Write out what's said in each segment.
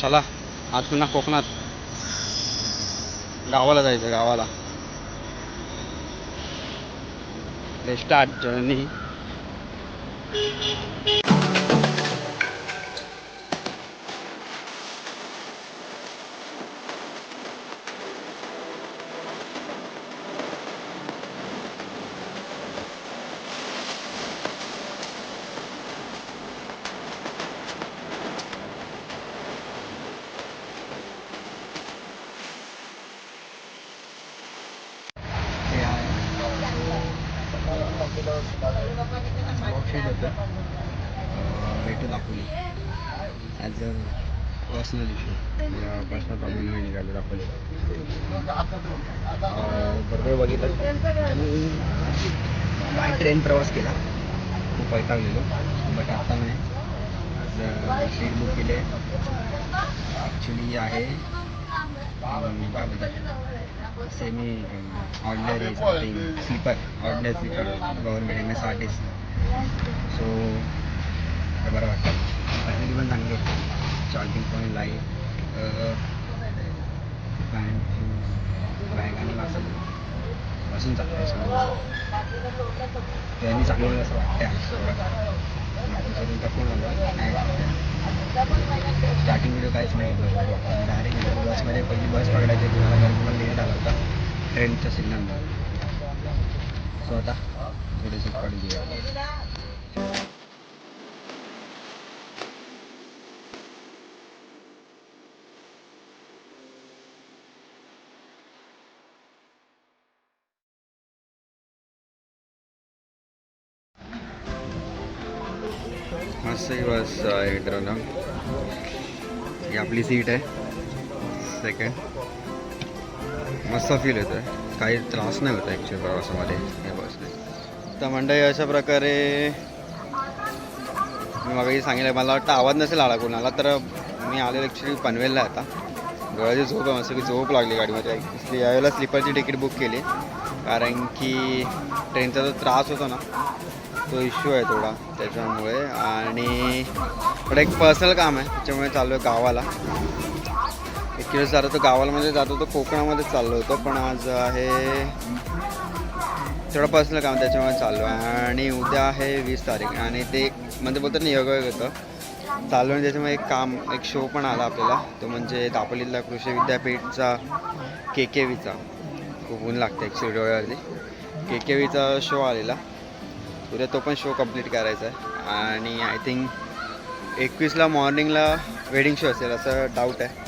चला आज पुन्हा कोकणात. गावाला जायचं गावाला. स्टार्ट जर्नी हे आहे आउटफिट होतं भेटू दाखवली as a personal issue personal problem निघाले दाखवली बरोबर बघितलं. बाय ट्रेन प्रवास केला. खूप वैतागलेलो. बट आता नाही. सीट बुक केले ॲक्च्युली आहे. Semi ordinary something sleeper ordinary sleeper government M S R T C so बरं वाटतं. पण चांगली आहे charging point light pant bag आणि वाचून वाचून चालतं सो त्यांनी चांगलं असं वाटतं स्टार्टिंग व्हिडिओ काहीच नाही डायरेक्ट बसमध्ये पहिली बस पकडायची तुम्हाला गरजेला लेट आला होता ट्रेनच्या सिग्नलमध्ये सो आता थोडीशी काढून घेऊया. मस्तही बस आहे मित्रांनो ही आपली सीट आहे. सेकंड मस्त फील येतो आहे काही त्रास नाही होता ॲक्च्युअली प्रवासामध्ये. हे बसने तर मंडळी अशा प्रकारे मी मागे सांगितलं मला वाटतं आवाज नसेल आला कोणाला तर मी आलेलो ॲक्च्युली पनवेलला आता. डोळ्याची झोप आहे मस्त की झोप लागली गाडीमध्ये. यावेळेला स्लीपरची तिकीट बुक केली. कारण की ट्रेनचा जो त्रास होतो ना. तो इश्यू आहे थोडा त्याच्यामुळे. आणि थोडं एक पर्सनल काम आहे त्याच्यामुळे चाललो आहे गावाला. एक दिवस तो गावाला म्हणजे जातो तो कोकणामध्ये चाललो होतो पण आज आहे थोडं पर्सनल काम त्याच्यामुळे चाललो आहे. आणि उद्या आहे वीस तारीख आणि ते एक म्हणजे बोलतात ना योगायोग होतं. चालू आहे त्याच्यामुळे एक काम एक शो पण आला आपल्याला. तो म्हणजे दापोलीतला कृषी विद्यापीठचा के के व्हीचा खूप ऊन लागतं ॲक्च्युली डोळ्यावरती. के के व्हीचा शो आलेला. उद्या तो पण शो कंप्लीट करायचा आहे. आणि आय थिंक एकवीसला मॉर्निंगला वेडिंग शो असेल असं डाऊट आहे.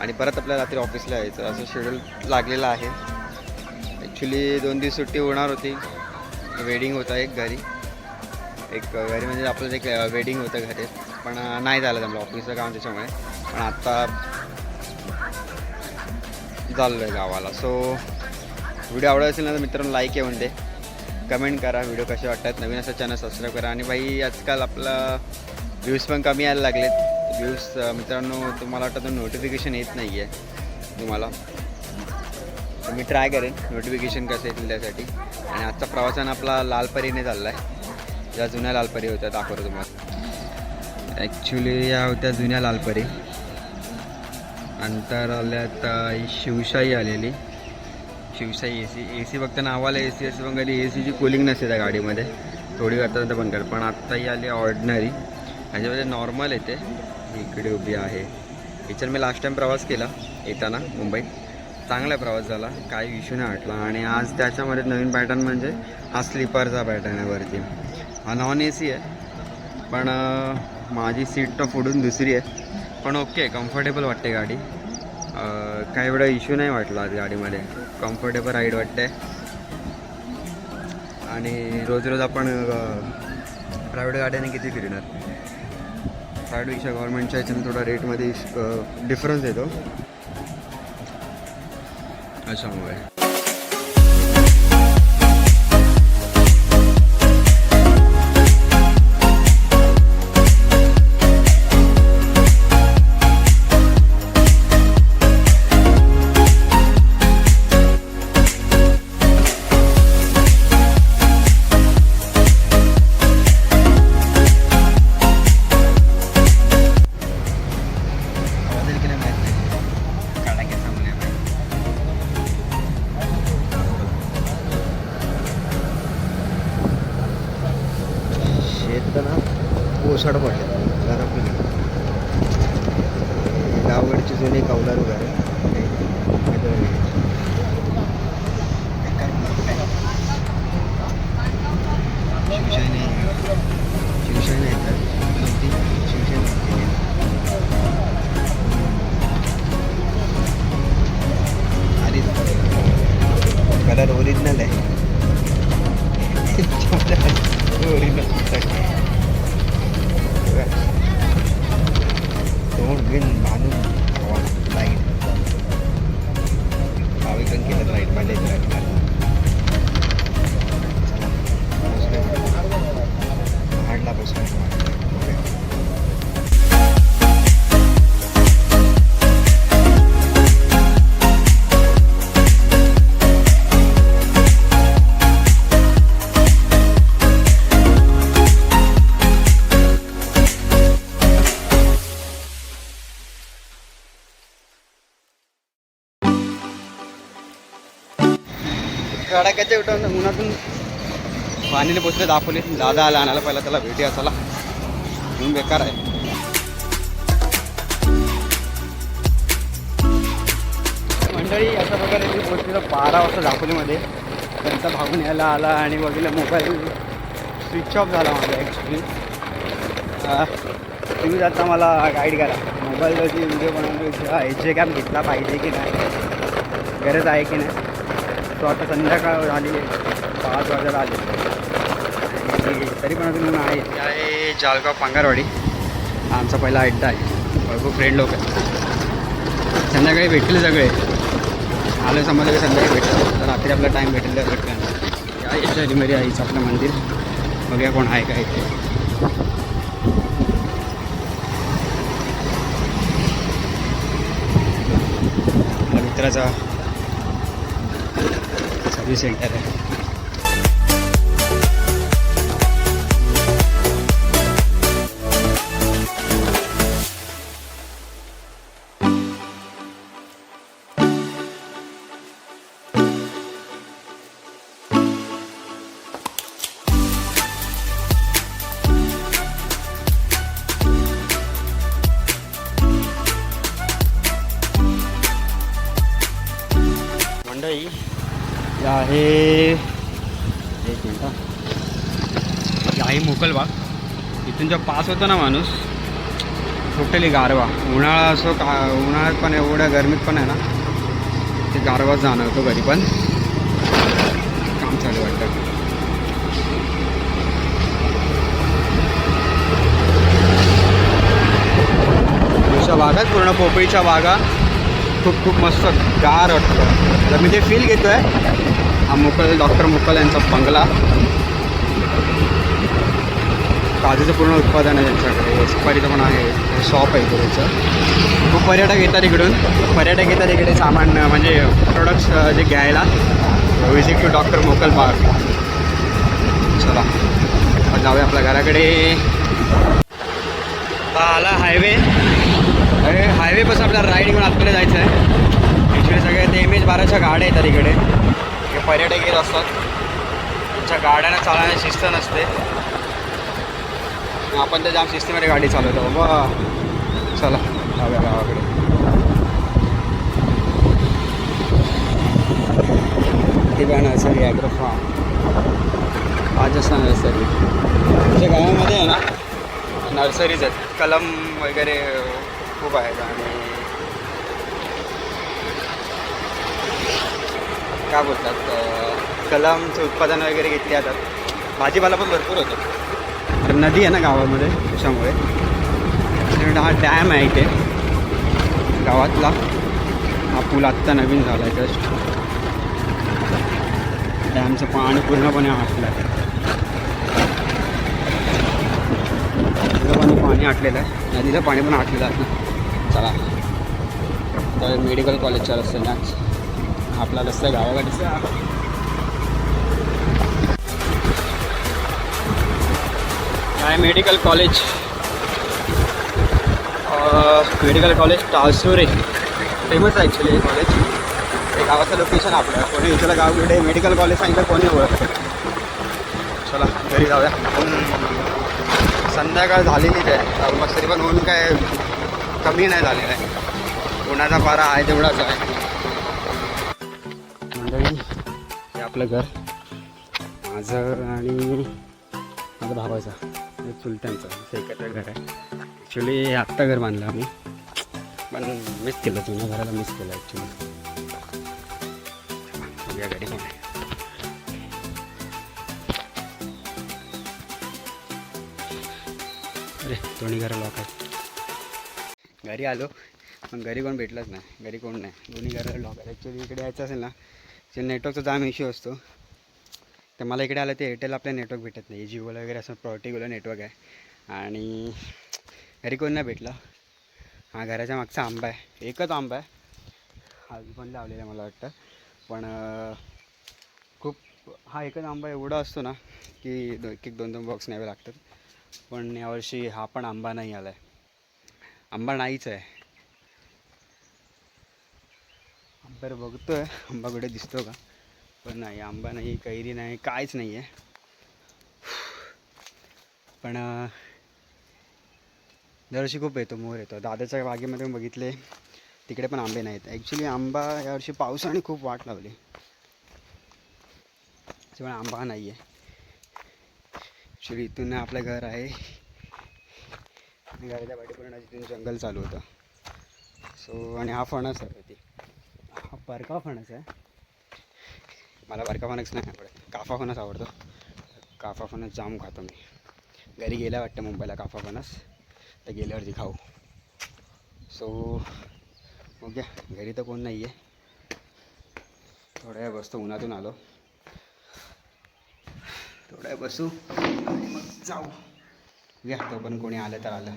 आणि परत आपल्याला रात्री ऑफिसला यायचं असं शेड्यूल लागलेलं आहे. ॲक्च्युली दोन दिवस सुट्टी होणार होती. वेडिंग होता एक घरी. एक घरी म्हणजे आपलं एक वेडिंग होतं घरी. पण नाही झालं जमलं ऑफिसचं काम त्याच्यामुळे. पण आत्ता चाललो आहे गावाला. सो व्हिडिओ आवडत असेल ना तर मित्रांनो लाईक येऊन दे कमेंट करा व्हिडिओ कसे वाटतात नवीन असं चॅनल सबस्क्राईब करा. आणि बाई आजकाल आपला व्ह्यूज पण कमी यायला लागलेत. व्ह्यूज मित्रांनो तुम्हाला वाटतं नोटिफिकेशन येत नाही आहे तुम्हाला. तर मी ट्राय करेन नोटिफिकेशन कसं येतील त्यासाठी. आणि आजचा प्रवासन आपला लालपरीने चालला आहे ज्या जुन्या लालपरी होत्या दाखवतो तुम्हाला. ॲक्च्युली या होत्या जुन्या लालपरी. नंतर आल्यात आता शिवशाही आलेली. Shivshahi A C A C फक्त नावाला ए सी असते पण कधी ए सीची कुलिंग नसते त्या गाडीमध्ये. थोडी करता बंद पण कर पण आत्ताही आली ऑर्डनरी ह्याच्यामध्ये नॉर्मल येते इकडे उभी आहे. याच्यावर मी लास्ट टाईम प्रवास केला येताना मुंबईत. चांगला प्रवास झाला. काही इश्यू नाही वाटला. आणि आज त्याच्यामध्ये नवीन पॅटर्न म्हणजे हा स्लीपरचा पॅटर्न आहे वरती. हा नॉन ए सी आहे. पण माझी सीट तर पुढून दुसरी आहे. पण ओके कम्फर्टेबल वाटते गाडी. काय काही एवढा इश्यू नाही वाटला आज गाडीमध्ये. कम्फर्टेबल राईड वाटते. आणि रोज रोज आपण प्रायव्हेट गाड्याने किती फिरणार? प्रायव्हेटपेक्षा गव्हर्नमेंटच्या ह्याच्यानं थोडा रेटमध्ये डिफरन्स येतो. अशामुळे. मुसळ पडले. घरा पण गावगडची जुनी कौलारू घर कडाक्याच्या उठवून उन्हातून पाणीने पोचले दाखवले. दादा आला आणायला पहिला त्याला भेटी असाला म्हणून बेकार आहे. मंडळी अशा प्रकारे मी पोचलेलं बारा वाजता दापोलीमध्ये. त्यांचा भागून यायला आला आणि बघितलं मोबाईल स्विच ऑफ झाला माझा ॲक्च्युली तुम्ही जाता मला गाईड करा. मोबाईलवरती व्हिडिओ बनवण्यापेक्षा एच कॅप घेतला पाहिजे की नाही गरज आहे की नाही. तो आता संध्याकाळ झाली आहे. पाच वाजायला आले. तरी पण अजून आहे आहे जालगाव पांगारवाडी. आमचा पहिला अड्डा आहे. भरपूर फ्रेंड लोक आहेत. संध्याकाळी भेटले सगळे. आलं समजलं की संध्याकाळी भेटलं तर रात्री आपला टाईम भेटेल तर भेटलं या येशरी आईचं आपलं मंदिर. बघूया कोण आहे का इथे मित्राचा सर्व्हिस सेंटर आहे मंडई हे आहे. एक मिनटं आहे मोकलबाग इथून जो पास होतो ना माणूस टोटली गारवा. उन्हाळा असो का उन्हाळ्यात पण एवढ्या गरमीत पण आहे ना ते गारवा होतो घरी पण. काम चालू वाटतं. अशा बागात पूर्ण पोपळीच्या बागा खूप खूप मस्त गार वाटतं. तर मी ते फील घेतो आहे हा मुकल डॉक्टर मुकल यांचा बंगला. काजूचं पूर्ण उत्पादन आहे त्यांच्याकडे. सुपारीचं पण आहे. शॉप आहे त्याचं खूप पर्यटक येतात इकडून. पर्यटक येतात इकडे सामान म्हणजे प्रोडक्ट्स जे घ्यायला. विजिट टू डॉक्टर मोकल बाग चला. जाऊया आपल्या घराकडे. आला हायवे हायवेपासून आपल्या आपल्याला राईड घेऊन आतमध्ये जायचं आहे ॲक्च्युली सगळे ते एम एच बाराच्या गाड्या येतात इकडे हे पर्यटक येत असतात. त्यांच्या गाड्यांना चालवण्याची शिस्त नसते. आपण तर जाम शिस्तीमध्ये गाडी चालवतो. बाबा चला जाऊया गावाकडे. ती पण nursery agro farm Rajasthan nursery आमच्या गावामध्ये आहे ना नर्सरीज आहेत. कलम वगैरे खूप आहेत आणि काय बोलतात कलमचं उत्पादन वगैरे घेतले जातात भाजीपाला पण भरपूर होतो तर नदी आहे ना गावामध्ये त्याच्यामुळे हा डॅम आहे इथे गावातला हा पूल आत्ता नवीन झाला आहे जस्ट डॅमचं पाणी पूर्णपणे आटलं आहे पूर्णपणे पण पाणी आटलेलं आहे नदीचं पाणी पण आटलेलं आहे ना चला तर मेडिकल कॉलेजच्या रस्त्याने आपला रस्ता आहे गावाकडचा. आहे मेडिकल कॉलेज मेडिकल कॉलेज टासुरे फेमस आहे ॲक्च्युली हे कॉलेज हे गावाचं लोकेशन आपलं. कोणी इथलं गावकडे मेडिकल कॉलेज सांगितलं कोणी ओळखतं? चला घरी जाऊया. संध्याकाळ झाली नाही काय मग तरी पण म्हणून काय कमी नाही झालेलं आहे. उन्हाचा पारा आहे तेवढाच आहे. मंडळी हे आपलं घर. माझं आणि माझं भावाचा चुलत्यांचं असं एकत्र घर आहे. ॲक्च्युली आत्ता घर बांधलं आम्ही. पण मिस केलं जुन्या घराला मिस केलं ॲक्च्युली या घरी कोण आहे? अरे दोन्ही घरं लॉक घरी आलो. पण घरी कोण भेटलंच नाही. घरी कोण नाही. दोन्ही घरं लॉक ॲक्च्युली इकडे यायचं असेल ना जे नेटवर्कचा जाम इश्यू असतो. तर मला इकडे आलं ते एअरटेल आपल्या नेटवर्क भेटत नाही. जिओला वगैरे असं पर्टिक्युलर नेटवर्क आहे. आणि घरी कोण नाही भेटलं. हा घराच्या मागचा आंबा आहे. एकच आंबा आहे. अजून पण लावलेला आहे मला वाटतं. पण खूप हा एकच आंबा एवढा असतो ना की दो एक एक दोन दोन बॉक्स न्यावे लागतात. पण यावर्षी हा पण आंबा नाही आला आहे आंबा नाहीच आहे. आंब्यावर बघतो आहे आंबा कुठे दिसतो का? पण नाही आंबा नाही कैरी नाही काहीच नाही आहे. पण दरवर्षी खूप येतो मोर येतो. दादाच्या बागेमध्ये मी बघितले तिकडे पण आंबे नाहीत. ॲक्च्युली आंबा यावर्षी पावसाने खूप वाट लावली. त्याच्यामुळे आंबा नाही आहे ॲक्च्युली इथून आपलं घर आहे. आणि पाठीपर्यंत तिथून जंगल चालू होतं. सो आणि हा फणस आहे. ती हा बरका फणस आहे. मला बरका फणस नाही आवडत. काफा फणस आवडतो. काफा फणस जाम खातो मी. घरी गेल्या वाटतं मुंबईला काफा फणस. तर गेल्यावरती खाऊ. सो ओके घरी तर कोण नाही आहे थोड्या वेळ बसतो उन्हातून आलो. थोड्या बसू आणि मग जाऊ. घ्या तो पण कोणी आलं तर आलं.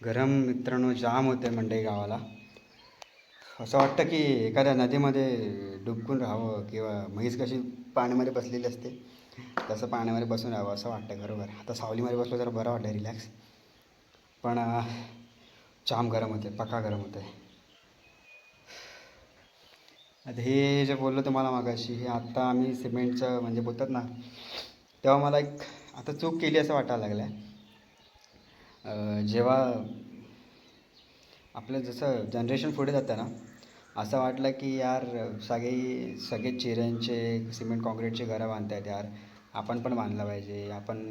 गरम मित्रांनो जाम होते मंडई गावाला. असं वाटतं की एखाद्या नदीमध्ये डुबकून राहावं किंवा म्हैस कशी पाण्यामध्ये बसलेली असते तसं पाण्यामध्ये बसून राहावं असं वाटतं बरोबर आता सावलीमध्ये बसलो तर बरं वाटतं रिलॅक्स पण जाम गरम होते पक्का गरम होते आता हे जे बोललो तुम्हाला मागाशी हे आत्ता आम्ही सिमेंटचं म्हणजे बोलतात ना तेव्हा मला एक आता चूक केली असं वाटायला लागलं आहे जेव्हा आपलं जसं जनरेशन पुढे जातं ना असं वाटलं की यार सगळे सगळे चिऱ्यांचे सिमेंट कॉन्क्रीटचे घरं बांधत आहेत यार. आपण पण बांधलं पाहिजे. आपण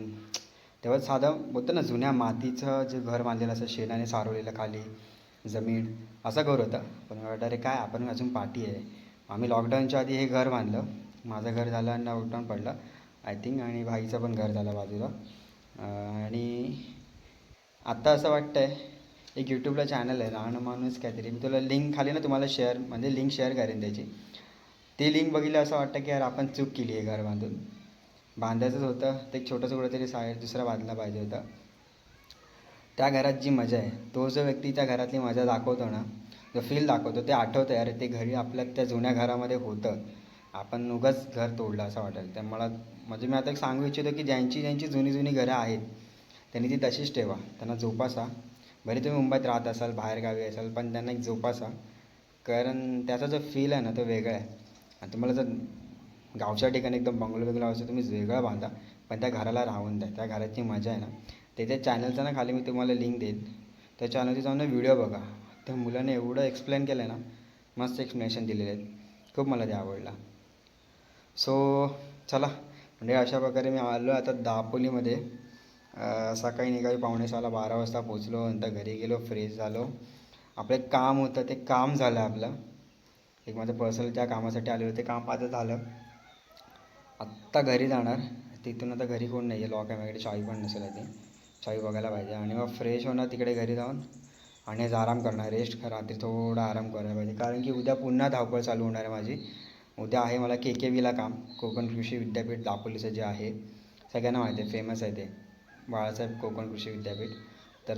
तेव्हा साधं बोलतं ना जुन्या मातीचं जे घर बांधलेलं असं शेणाने सारवलेलं खाली जमीन असं घर होतं. पण मला अरे काय आपण अजून पाठी आहे. आम्ही लॉकडाऊनच्या आधी हे घर बांधलं. माझं घर झालं आणि लॉकडाऊन पडलं. आय थिंक आणि भाईचं पण घर झालं बाजूला. आणि आत्ता असं वाटतं आहे एक यूट्यूबला चॅनल आहे राहणं माणूस काहीतरी. मी तुला लिंक खाली ना तुम्हाला शेअर म्हणजे लिंक शेअर करेन त्याची. ते लिंक बघितलं असं वाटतं की यार आपण चूक केली आहे घर बांधून. बांधायचंच होतं ते एक छोटंसं कुठंतरी साईड दुसरा बांधला पाहिजे होतं. त्या घरात जी मजा आहे तो जो व्यक्ती त्या घरातली मजा दाखवतो ना जो फील दाखवतो ते आठवतं यार ते घरी आपल्या त्या जुन्या घरामध्ये होतं. आपण उगाच घर तोडलं असं वाटेल. तर मला म्हणजे मी आता एक सांगू इच्छितो की ज्यांची ज्यांची जुनी जुनी घरं आहेत त्यांनी ती तशीच ठेवा. त्यांना जोपासा. भले तुम्ही मुंबईत राहत असाल बाहेरगावी असाल पण त्यांना एक जोपासा. कारण त्याचा जो फील आहे ना तो वेगळा आहे. आणि तुम्हाला जर गावच्या ठिकाणी एकदम बंगलो बिंगलो असं तुम्ही वेगळं बांधा. पण त्या घराला राहून द्या. त्या घराची मजा आहे ना. ते त्या चॅनलचं ना खाली मी तुम्हाला लिंक देईन. त्या चॅनलची जाऊन व्हिडिओ बघा. त्या मुलाने एवढं एक्सप्लेन केलं आहे ना मस्त एक्सप्लेनेशन दिलेले आहेत. खूप मला ते आवडला. सो चला. म्हणजे अशा प्रकारे मी आलो आता दापोलीमध्ये. सकाळी निघाली पावणे सहाला बारा वाजता पोचलो नंतर घरी गेलो फ्रेश झालो. आपलं एक काम होतं ते काम झालं आपलं. एक माझं पर्सनल त्या कामासाठी आले ते काम माझं झालं. आत्ता घरी जाणार. तिथून आता घरी कोण नाही आहे लॉक आहे माझ्याकडे चावी पण नसेल ते ती. चावी बघायला पाहिजे. आणि मग फ्रेश होणार तिकडे घरी जाऊन. आणि आज आराम करणार रेस्ट रात्री थोडा आराम करायला पाहिजे. कारण की उद्या पुन्हा धावपळ चालू होणार आहे माझी. उद्या आहे मला के के वीला काम कोकण कृषी विद्यापीठ दापोलीचं जे आहे सगळ्यांना माहिती आहे फेमस आहे ते. बाळासाहेब कोकण कृषी विद्यापीठ. तर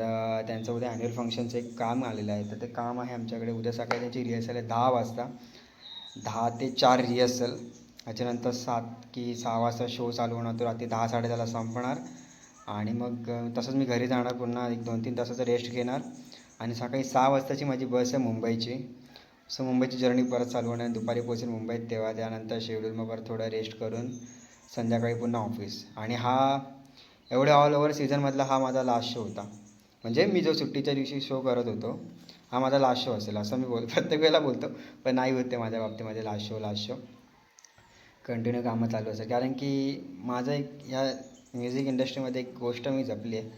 त्यांचं उद्या ॲन्युअल फंक्शनचं एक काम आलेलं आहे. तर ते काम आहे आमच्याकडे उद्या सकाळी त्यांची रिहर्सल आहे दहा वाजता. दहा ते चार रिहर्सल त्याच्यानंतर सात की सहा वाजता शो चालू होणार तो रात्री दहा साडेदहाला संपणार. आणि मग तसंच मी घरी जाणार पुन्हा एक दोन तीन तासाचं रेस्ट घेणार. आणि सकाळी सहा वाजताची माझी बस आहे मुंबईची. सो मुंबईची जर्नी परत चालू होणार दुपारी पोहोचेल मुंबईत. तेव्हा त्यानंतर शेड्यूल मग परत थोडं रेस्ट करून संध्याकाळी पुन्हा ऑफिस आणि हा एवढ्या ऑल ओव्हर सीझनमधला हा माझा लास्ट शो होता. म्हणजे मी जो सुट्टीच्या दिवशी शो करत होतो हा माझा लास्ट शो असेल. असं मी बोल प्रत्येक वेळेला बोलतो पण नाही होते माझ्या बाबतीत. माझे last show last show continue कामं चालू असेल कारण की माझं एक ह्या म्युझिक इंडस्ट्रीमध्ये एक गोष्ट मी जपली आहे.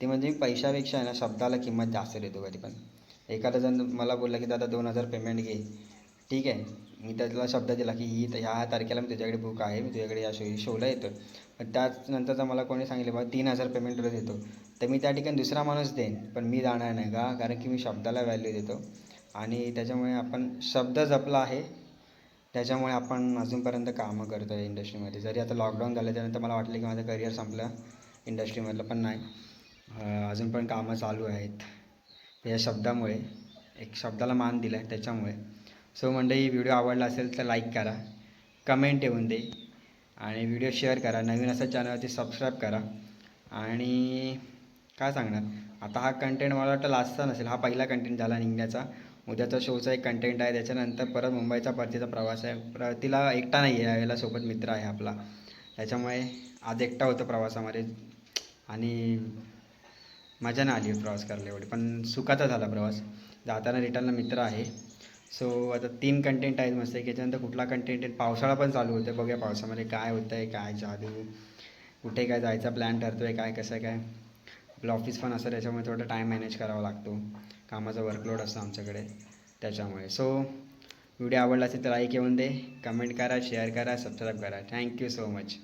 ती म्हणजे मी पैशापेक्षा आहे ना शब्दाला किंमत जास्त देतो कधी पण एखादा जण मला बोलला की दादा दोन हजार पेमेंट घे. ठीक आहे. मी त्याला शब्द दिला की ही ह्या तारखेला मी तुझ्याकडे बुक आहे. मी तुझ्याकडे या शो शोला येतो पण त्याच जर मला कोणी सांगितलं बाबा तीन हजार पेमेंट तुला देतो. तर मी त्या ठिकाणी दुसरा माणूस देईन. पण मी जाणार नाही का? कारण की मी शब्दाला व्हॅल्यू देतो. आणि त्याच्यामुळे आपण शब्द जपला आहे. त्याच्यामुळे आपण अजूनपर्यंत कामं करतो आहे इंडस्ट्रीमध्ये जरी आता लॉकडाऊन झालं त्यानंतर मला वाटलं की माझं करिअर संपलं इंडस्ट्रीमधलं पण नाही. अजून पण कामं चालू आहेत. या शब्दामुळे एक शब्दाला मान दिला आहे त्याच्यामुळे. सो मंडळी व्हिडिओ आवडला असेल तर लाईक करा कमेंट येऊन दे आणि व्हिडिओ शेअर करा. नवीन असं चॅनलवरती सबस्क्राईब करा. आणि काय सांगणार? आता हा कंटेंट मला वाटतं लास्टचा नसेल. हा पहिला कंटेंट झाला निघण्याचा. उद्याचा शोचा एक कंटेंट आहे. त्याच्यानंतर परत मुंबईचा परतीचा प्रवास आहे. प्र तिला एकटा नाही आहे. यावेळेला सोबत मित्र आहे आपला. त्याच्यामुळे आज एकटा होतो प्रवासामध्ये. आणि मजा नाही आली प्रवास करायला एवढी पण सुखाचा झाला प्रवास. जाताना रिटर्नला मित्र आहे. सो आता तीन कंटेंट आहेत मस्त. एक याच्यानंतर कुठला कंटेंट आहे? पावसाळा पण चालू होतं बघूया पावसामध्ये काय होतं आहे काय जादू कुठे काय जायचा प्लॅन ठरतो आहे काय कसं काय. आपलं ऑफिस पण असं त्याच्यामुळे थोडं टाईम मॅनेज करावा लागतो. कामाचा वर्कलोड असतो आमच्याकडे त्याच्यामुळे. सो व्हिडिओ आवडला असेल तर लाईक येऊन दे कमेंट करा शेअर करा सबस्क्राईब करा. Thank you so much